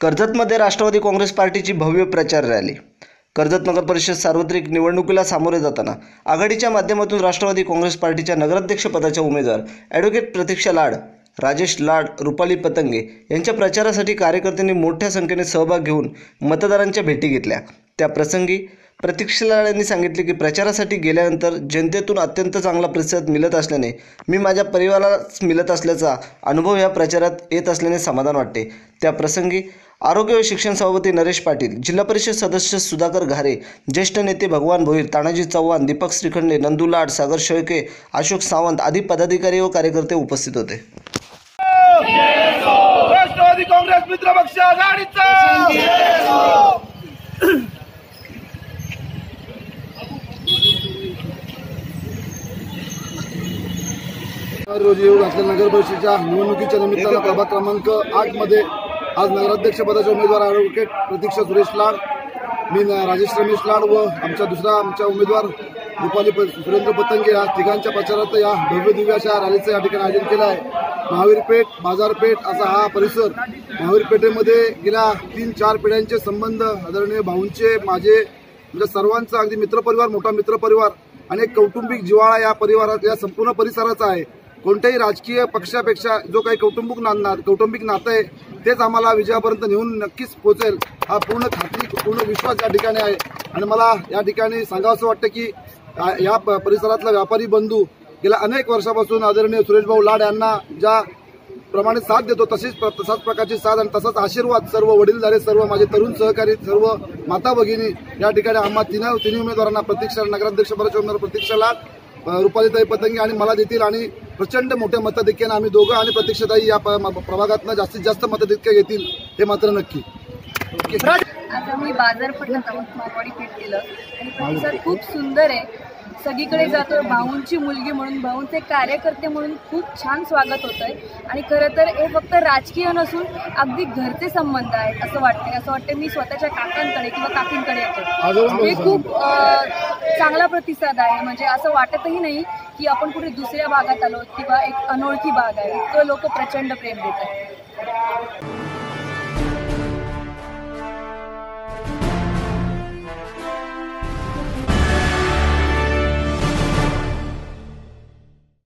कर्जतमध्ये राष्ट्रवादी काँग्रेस पार्टीची भव्य प्रचार रॅली. कर्जत नगर परिषद सार्वत्रिक निवडणुकीला सामोरे जाताना आघाडीच्या माध्यमातून राष्ट्रवादी काँग्रेस पार्टीच्या नगराध्यक्षपदाच्या उमेदवार ॲडव्होकेट प्रतीक्षा लाड राजेश लाड रुपाली पतंगे यांच्या प्रचारासाठी कार्यकर्त्यांनी मोठ्या संख्येने सहभाग घेऊन मतदारांच्या भेटी घेतल्या. त्या प्रसंगी प्रतीक्षा लाड यांनी सांगितले की प्रचारासाठी गेल्यानंतर जनतेतून अत्यंत चांगला प्रतिसाद मिळत असल्याने मी माझ्या परिवारालाच मिळत असल्याचा अनुभव या प्रचारात येत असल्याने समाधान वाटते. त्या प्रसंगी आरोग्य व शिक्षण सभापती नरेश पाटील जिल्हा परिषद सदस्य सुधाकर घारे ज्येष्ठ नेते भगवान भोईर तानाजी चव्हाण दीपक श्रीखंडे नंदू लाड सागर शेळके अशोक सावंत आदी पदाधिकारी व कार्यकर्ते उपस्थित होते. राष्ट्रवादी काँग्रेस मित्र पक्ष आघाडीचा! रोजी येऊ घातल्या नगर परिषदेच्या निवडणुकीच्या निमित्तानं प्रभाग क्रमांक आठमध्ये आज नगराध्यक्ष पदाचे उमेदवार ॲडव्होकेट प्रतीक्षा सुरेश लाड मी राजेश रमेश लाड व आमचा दुसरा आमच्या उमेदवार रुपाली प- सुरेंद्र पतंगे या तिघांच्या प्रचारात या भव्य दिव्य अशा रॅलीचं या ठिकाणी आयोजन केलं आहे. महावीरपेठ बाजारपेठ असा हा परिसर महावीरपेठेमध्ये गेल्या तीन चार पिढ्यांचे संबंध आदरणीय भाऊंचे माझे म्हणजे सर्वांचा अगदी मित्रपरिवार मोठा मित्रपरिवार आणि कौटुंबिक जिव्हाळा या परिवारात या संपूर्ण परिसराचा आहे. कोणत्याही राजकीय पक्षापेक्षा जो काही कौटुंबिक ना कौटुंबिक नातं आहे तेच आम्हाला विजयापर्यंत नेऊन नक्कीच पोहोचेल. हा पूर्ण खात्री पूर्ण विश्वास या ठिकाणी आहे. आणि मला या ठिकाणी सांगावं वाटतं की या प- परिसरातला व्यापारी बंधू गेल्या अनेक वर्षापासून आदरणीय सुरेशभाऊ लाड यांना ज्या प्रमाणे साथ देतो तशीच प्र- तसाच प्रकारची साथ आणि तसाच आशीर्वाद सर्व वडीलधारे सर्व माझे तरुण सहकारी सर्व माता भगिनी या ठिकाणी आम्हा तिन्हा तिन्ही उमेदवारांना प्रतीक्षा नगराध्यक्ष पदाचे उमेदवार प्रतीक्षा लाड. रुपालीताई पतंगी आणि मला देतील आणि प्रचंड मोठ्या मताधिक्याने आम्ही दोघं आणि प्रतीक्षाताई या प्रभागातनं जास्तीत जास्त मताधिक्य घेतील हे मात्र नक्की. आज आम्ही केलं. आणि खूप सुंदर आहे. सगळीकडे जातो भाऊंची मुलगी म्हणून. भाऊंचे कार्यकर्ते म्हणून खूप छान स्वागत होत आहे आणि खरं तर हे फक्त राजकीय नसून अगदी घरचे संबंध आहेत असं वाटतंय. असं वाटतं मी स्वतःच्या काकांकडे किंवा काकींकडे येतो हे खूप चांगला प्रतिसाद आहे. म्हणजे असं वाटतही नाही की आपण कुठे दुसऱ्या भागात आलो किंवा एक अनोळखी भाग आहे. इतकं लोक प्रचंड प्रेम देत आहेत.